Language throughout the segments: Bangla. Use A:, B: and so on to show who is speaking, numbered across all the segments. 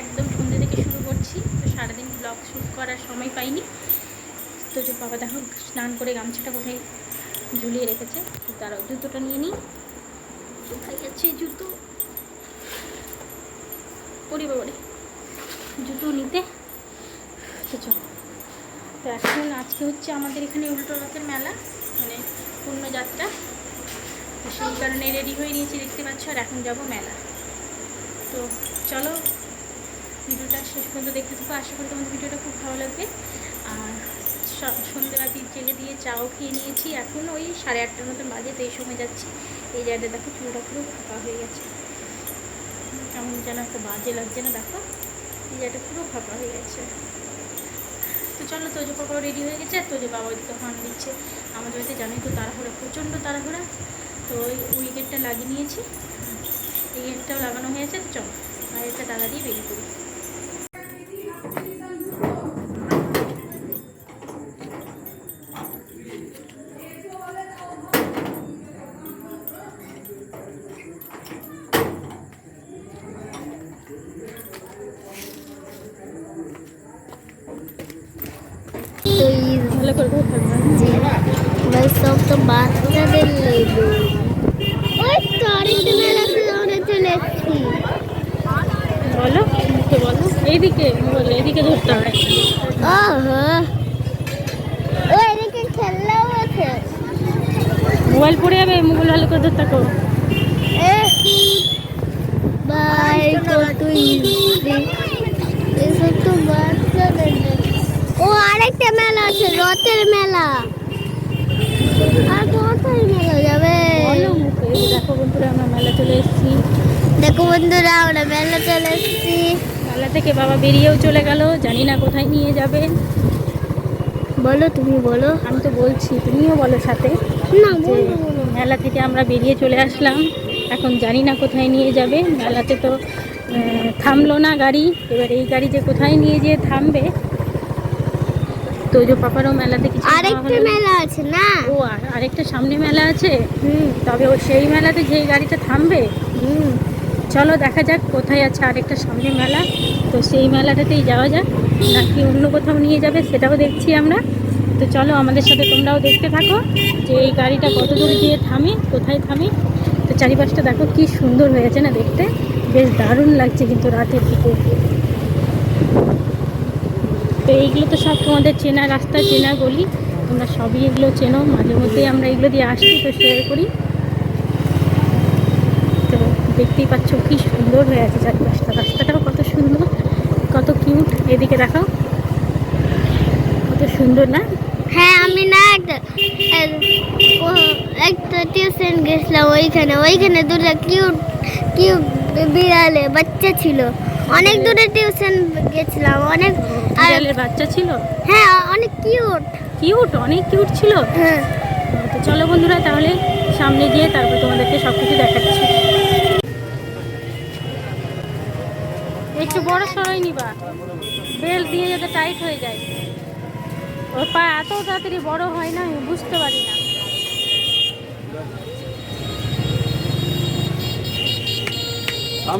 A: একদম সন্ধ্যে থেকে শুরু করছি। তো সারাদিন ব্লগ শ্যুট করার সময় পাইনি। তো যে বাবা দেখো স্নান করে গামছাটা কোথায় ঝুলিয়ে রেখেছে তারাও জুতোটা নিয়ে নিই। কোথায় যাচ্ছে জুতো? পরি বাবারে জুতো নিতে। তো চলো। তো এখন আজকে হচ্ছে আমাদের এখানে উল্টো রথের মেলা মানে পূর্ণযাত্রা তো সেই কারণে রেডি হয়ে নিয়েছি, দেখতে পাচ্ছ, আর এখন যাব মেলা। তো চলো। ভিডিওটা শেষ পর্যন্ত দেখতে থাকো। আশা করি তোমাদের ভিডিওটা খুব ভালো লাগবে। আর সন্ধ্যেবাতি জেলে দিয়ে চাও খেয়ে নিয়েছি। এখন ওই সাড়ে আটটার মতন বাজে, তো এই সময় যাচ্ছি। এই জায়গাটা দেখো, চুলটা পুরো ফাঁকা হয়ে গেছে। কেমন যেন একটা বাজে লাগছে না, দেখো। এই জায়গাটা পুরো ফাঁকা হয়ে গেছে। তো চলো, তোজো পাপাও রেডি হয়ে গেছে, আর তোজো বাবা ওইদিকে হর্ন দিচ্ছে। আমাদের বাড়িতে জানোই তো, তাড়াহুড়া, প্রচণ্ড তাড়াহুড়া। তো ওই উইকেটটা লাগিয়ে নিয়েছি। এই গেটটাও লাগানো হয়েছে তো চলো আর এটা দাদা দিয়ে বেরিয়ে পড়ি
B: তো ওই মেলা ফ্লোরে চলে এসেছি।
A: বলো বলো। এইদিকে বলো এইদিকে ধরতে হবে
B: ওহো। ও এদিকে আছে।
A: মোবাইল পড়ে যাবে মোবাইল ভালো করে ধরতে
B: এ বাই কত ইজি এসব তো লেবু। ও আরেকটা মেলা আছে রথের মেলা। আর কোথায় মেলা যাবে?
A: দেখো বন্ধুরা আমরা মেলা চলে এসেছি।
B: দেখো বন্ধুরা আমরা মেলা চলে এসেছি।
A: মেলা থেকে বাবা বেরিয়েও চলে গেল জানি না কোথায় নিয়ে যাবে।
B: বলো তুমি বলো।
A: আমি তো বলছি তুমিও বলো সাথে।
B: না
A: মেলা থেকে আমরা বেরিয়ে চলে আসলাম। এখন জানি না কোথায় নিয়ে যাবে। মেলাতে তো থামলো না গাড়ি। এবার এই গাড়ি যে কোথায় নিয়ে যেয়ে থামবে তো যে পাপারও মেলাতে কিছু
B: আরেকটা মেলা আছে না?
A: ও আর আরেকটা সামনে মেলা আছে।
B: হুম।
A: তবে ও সেই মেলাতে যেই গাড়িটা থামবে।
B: হুম।
A: চলো দেখা যাক কোথায় আছে আরেকটা সামনে মেলা। তো সেই মেলাটাতেই যাওয়া যাক। নাকি অন্য কোথাও নিয়ে যাবে সেটাও দেখছি আমরা। তো চলো আমাদের সাথে তোমরাও দেখতে থাকো যে এই গাড়িটা কত দূর গিয়ে থামে কোথায় থামে। তো চারিপাশটা দেখো কি সুন্দর হয়েছে না দেখতে। বেশ দারুণ লাগছে কিন্তু রাতের দিকে। তো এইগুলো তো সব তোমাদের চেনা রাস্তা, চেনা গলি। তোমরা সবই এগুলো চেনো। মাঝে মধ্যেই আমরা এগুলো দিয়ে আসছি, তো শেয়ার করি। তো দেখতেই পাচ্ছ কি সুন্দর হয়ে আছে চারপাশটা। রাস্তাটাও কত সুন্দর, কত কিউট এদিকে দেখাও। কত সুন্দর না?
B: হ্যাঁ আমি না একটা টিউশন গেছিলাম ওইখানে। ওইখানে দুটো কিউট কিউট বিড়ালে বাচ্চা ছিল। অনেক দূরে টিউশন গেছিলাম অনেক আর
A: বিড়ালের বাচ্চা ছিল?
B: হ্যাঁ অনেক কিউট
A: কিউট অনেক কিউট ছিল?
B: হ্যাঁ।
A: তো চলো বন্ধুরা তাহলে সামনে গিয়ে তারপর তোমাদেরকে সব কিছু দেখাচ্ছি। একটু বড় সরাই নিবা। বেল দিয়ে যাতে টাইট হয়ে যায়। ওর পা এত তাড়াতাড়ি বড় হয় না আমি বুঝতে পারি না। তো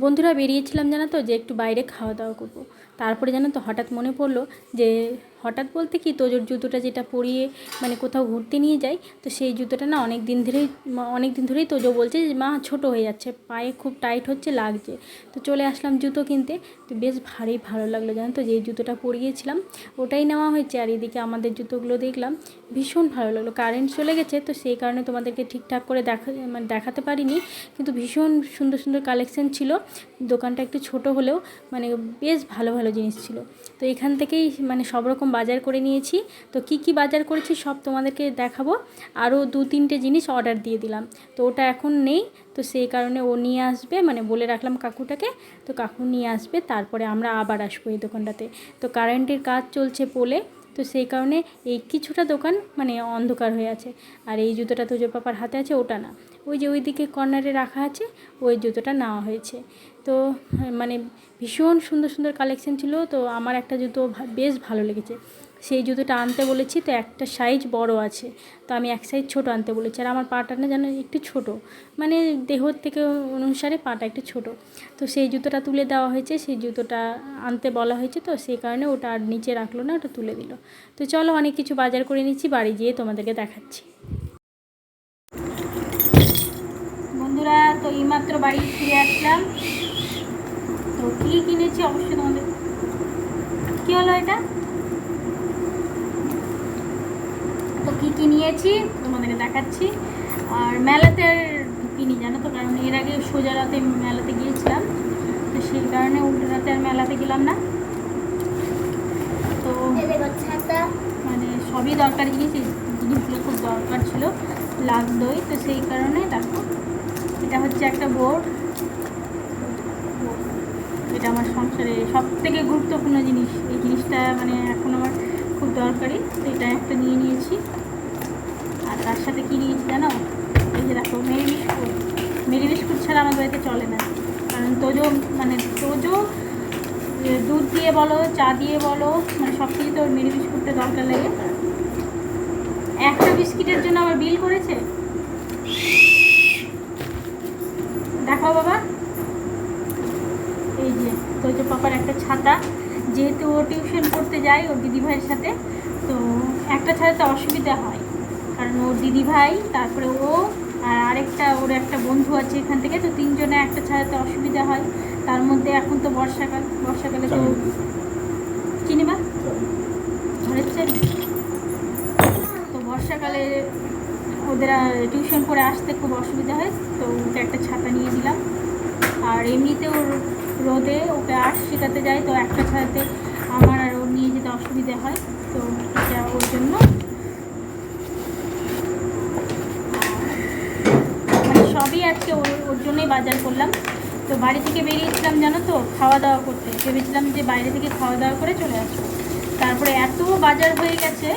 A: বন্ধুরা বেরিয়েছিলাম জানো তো যে একটু বাইরে খাওয়া দাওয়া করব। তারপরে জানো তো হঠাৎ মনে পড়ল যে হঠাৎ বলতে কি তোজোর জুতোটা যেটা পরিয়ে মানে কোথাও ঘুরতে নিয়ে যাই, তো সেই জুতোটা না অনেক দিন ধরেই অনেক দিন ধরেই তোজো বলছে যে, মা, ছোট হয়ে যাচ্ছে, পায়ে খুব টাইট হচ্ছে, লাগছে। তো চলে আসলাম জুতো কিনতে, তো বেশ ভারী ভালো লাগল, জানো তো যে জুতোটা পরিয়েছিলাম, ওটাই নেওয়া হয়েছে। আর এদিকে আমাদের জুতোগুলো দেখলাম, ভীষণ ভালো লাগল, কারেন্ট চলে গেছে, তো সেই কারণে তোমাদেরকে ঠিকঠাক করে দেখা মানে দেখাতে পারিনি, কিন্তু ভীষণ সুন্দর সুন্দর কালেকশন ছিল, দোকানটা একটু ছোট হলেও মানে বেশ ভালো ভালো জিনিস ছিল। তো এখান থেকেই মানে সব রকম বাজার করে নিয়েছি, তো কি কি বাজার করেছি সব তোমাদেরকে দেখাবো। আরও দু তিনটে জিনিস অর্ডার দিয়ে দিলাম, তো ওটা এখন নেই, তো সেই কারণে ও নিয়ে আসবে মানে বলে রাখলাম কাকুটাকে, তো কাকু নিয়ে আসবে, তারপরে আমরা আবার আসব এই দোকানটাতে। তো কারেন্টের কাজ চলছে পোলে তো সেই কারণে এই কিছুটা দোকান মানে অন্ধকার হয়ে আছে, আর এই জুতোটা তো যে পাপার হাতে আছে ওটা না। ওই যে ওইদিকে কর্নারে রাখা আছে ওই জুতোটা নেওয়া হয়েছে। তো হ্যাঁ, মানে ভীষণ সুন্দর সুন্দর কালেকশন ছিল তো আমার একটা জুতো বেশ ভালো লেগেছে। সেই জুতোটা আনতে বলেছি তো একটা সাইজ বড় আছে তো আমি এক সাইজ ছোট আনতে বলেছি। আর আমার পাটা না যেন একটু ছোট মানে দেহর থেকে অনুসারে পাটা একটু ছোট। তো সেই জুতোটা তুলে দেওয়া হয়েছে সেই জুতোটা আনতে বলা হয়েছে তো সেই কারণে ওটা আর নিচে রাখল না ওটা তুলে দিল। তো চলো অনেক কিছু বাজার করে নিচ্ছি বাড়ি গিয়ে তোমাদেরকে দেখাচ্ছি বন্ধুরা তো এইমাত্র বাড়ি ফিরে আসলাম। তো কী কিনেছি অবশ্যই তোমাদের কী হলো এটা? তো কী কী নিয়েছি তোমাদেরকে দেখাচ্ছি। আর মেলাতে কিনি, জানো তো? কারণ এর আগে সোজা রাতে মেলাতে গিয়েছিলাম। তো সেই কারণে উল্টো রাতে আর মেলাতে গেলাম না। তো মানে সবই দরকার জিনিস জিনিসগুলো খুব দরকার ছিল লাগতোই তো সেই কারণে দেখো এটা হচ্ছে একটা বোর্ড। এটা আমার সংসারে সব থেকে গুরুত্বপূর্ণ জিনিস। এই জিনিসটা মানে এখন আমার খুব দরকারি, তো এটা একটা নিয়ে নিয়েছি। আর তার সাথে কী নিয়েছি জানো? এই যে দেখো, মেরি বিস্কুট। মেরি বিস্কুট ছাড়া আমার বাড়িতে চলে না। কারণ তোজো মানে তোজো দুধ দিয়ে বলো, চা দিয়ে বলো মানে সব কিছু তো মেরি বিস্কুটটা দরকার লাগে। একটা বিস্কিটের জন্য আবার বিল করেছে? দেখাও বাবা। এই যে তোজো পাপার একটা ছাতা। যেহেতু ও টিউশন করতে যায় ওর দিদিভাইয়ের সাথে তো একটা ছাড়াতে অসুবিধা হয়। কারণ ওর দিদিভাই তারপরে ও আর আরেকটা ওর একটা বন্ধু আছে এখান থেকে তো তিনজনে একটা ছাড়াতে অসুবিধা হয়। তার মধ্যে এখন তো বর্ষাকাল বর্ষাকালে তো চিনিবা ঘরের চাই তো বর্ষাকালে ওদের টিউশন করে আসতে খুব অসুবিধা হয়, তো ওকে একটা ছাতা নিয়ে দিলাম। আর এমনিতে ওর রোদে ওকে আর্ট শেখাতে যায় তো একটা ছাড়াতে আমার আর ওর নিয়ে যেতে অসুবিধা হয়, তো এটা ওর জন্য। মানে সবই আজকে ওর ওর জন্যই বাজার করলাম। তো বাড়ি থেকে বেরিয়েছিলাম, জানো তো খাওয়া দাওয়া করতে। ভেবেছিলাম যে বাইরে থেকে খাওয়া দাওয়া করে চলে আসব। তারপরে এত বাজার হয়ে গেছে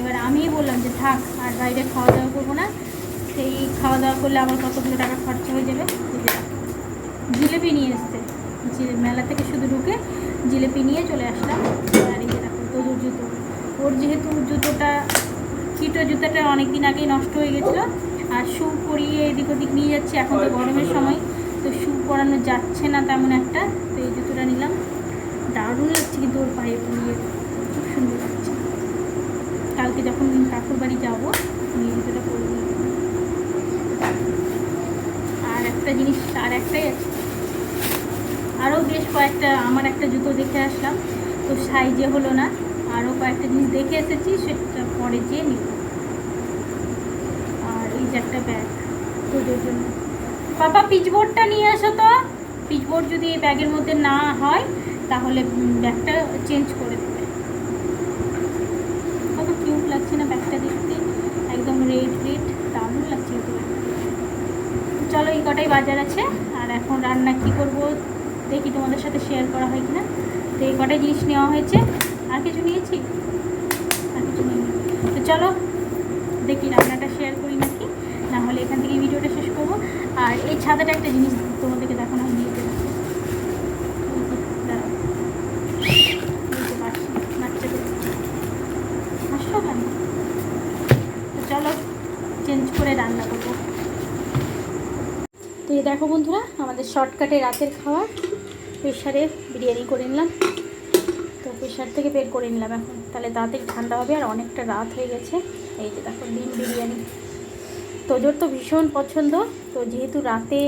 A: এবার আমিই বললাম যে থাক, আর বাইরে খাওয়া দাওয়া করব না। সেই খাওয়া দাওয়া করলে আমার কতগুলো টাকা খরচা হয়ে যাবে? জিলেপি নিয়ে এসছে। মেলা থেকে শুধু ঢুকে জিলেপি নিয়ে চলে আসলাম। আর এই জুতো। ওর যেহেতু জুতোটা, কিটো জুতোটা অনেক দিন আগেই নষ্ট হয়ে গেছিল, আর শু পরিয়ে এদিক ওদিক নিয়ে যাচ্ছে। এখন তো গরমের সময়, তো শু পরানো যাচ্ছে না তেমন একটা। তো এই জুতোটা নিলাম। দারুণ লাগছে কিন্তু ওর পায়ে পরিয়ে। খুব সুন্দর কালকে যখন কাকুর বাড়ি যাব নিয়ে জুতোটা পরবো। আর একটা জিনিস, আর একটাই আছে। আরও বেশ কয়েকটা, আমার একটা জুতো দেখে আসলাম। তো সাইজে হলো না, আরও কয়েকটা জিনিস দেখে এসেছি, সেটা পরে যেয়ে নিব। আর এই যে একটা ব্যাগ, তোদের জন্য। পাপা পিচবোর্ডটা নিয়ে আসো তো। পিচবোর্ড যদি এই ব্যাগের মধ্যে না হয়, তাহলে ব্যাগটা চেঞ্জ করে দেবে কত কিউট লাগছে না ব্যাগটা দেখতে একদম রেড রেড দারুণ লাগছে কিন্তু ব্যাগটা। চলো এই কটাই বাজার আছে, আর এখন রান্না কি করব দেখি তোমাদের সাথে শেয়ার করা হয় কিনা। তো এই কটাই জিনিস নেওয়া হয়েছে, আর কিছু নিয়েছি। আর কিছু নিয়ে তো চলো, দেখি রান্নাটা শেয়ার করি নাকি। না হলে এখান থেকে ভিডিওটা শেষ করব। আর এই ছাতাটা একটা জিনিস তোমাদেরকে দেখানো হয় নিয়ে যেতে দাঁড়াও এই যে বাচ্চা বাচ্চাদের হাসছো কেন তো চলো চেঞ্জ করে রান্না করব তো এই দেখো বন্ধুরা, আমাদের শর্টকাটে রাতের খাওয়া প্রেশারে বিরিয়ানি করে নিলাম। তো প্রেশার থেকে বের করে নিলাম এখন। তাহলে তাড়াতাড়ি ঠান্ডা হবে আর অনেকটা রাত হয়ে গেছে। এই যে দেখো, ডিম বিরিয়ানি। তোজোর তো ভীষণ পছন্দ। তো যেহেতু রাতে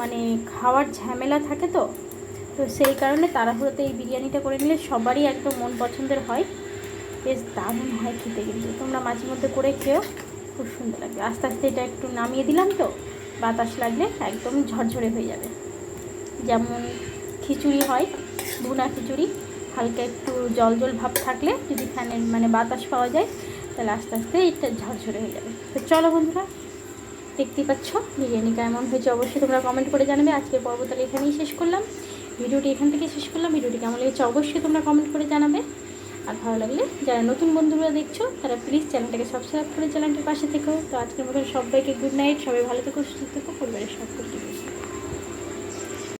A: মানে খাওয়ার ঝামেলা থাকে তো তো সেই কারণে তাড়াহুড়োতে এই বিরিয়ানিটা করে নিলে সবারই একদম মন পছন্দের হয়। বেশ দারুণ হয় খেতে কিন্তু। তোমরা মাঝে মধ্যে করে খেও খুব সুন্দর লাগবে আস্তে আস্তে এটা একটু নামিয়ে দিলাম তো। বাতাস লাগলে একদম ঝরঝরে হয়ে যাবে। যেমন খিচুড়ি হয়, ভুনা খিচুড়ি, হালকা একটু জল জল ভাব থাকলে যদি ফ্যানের মানে বাতাস পাওয়া যায়, তাহলে আস্তে আস্তে এটা ঝরঝরে হয়ে যাবে। তো চলো বন্ধুরা, দেখতেই পাচ্ছ, বিরিয়ানি কেমন হয়েছে অবশ্যই তোমরা কমেন্ট করে জানাবে। আজকের পর্ব তাহলে এখানেই শেষ করলাম। ভিডিওটি এখান থেকে শেষ করলাম। ভিডিওটি কেমন লেগেছে অবশ্যই তোমরা কমেন্ট করে জানাবে। আর ভালো লাগলে যারা নতুন বন্ধুরা দেখছ, তারা প্লিজ চ্যানেলটাকে সাবস্ক্রাইব করে চ্যানেলটির পাশে থেকো। তো আজকের মতন সবাইকে গুড নাইট সবাই ভালো থেকো, সুস্থ থেকো, পরিবারের সব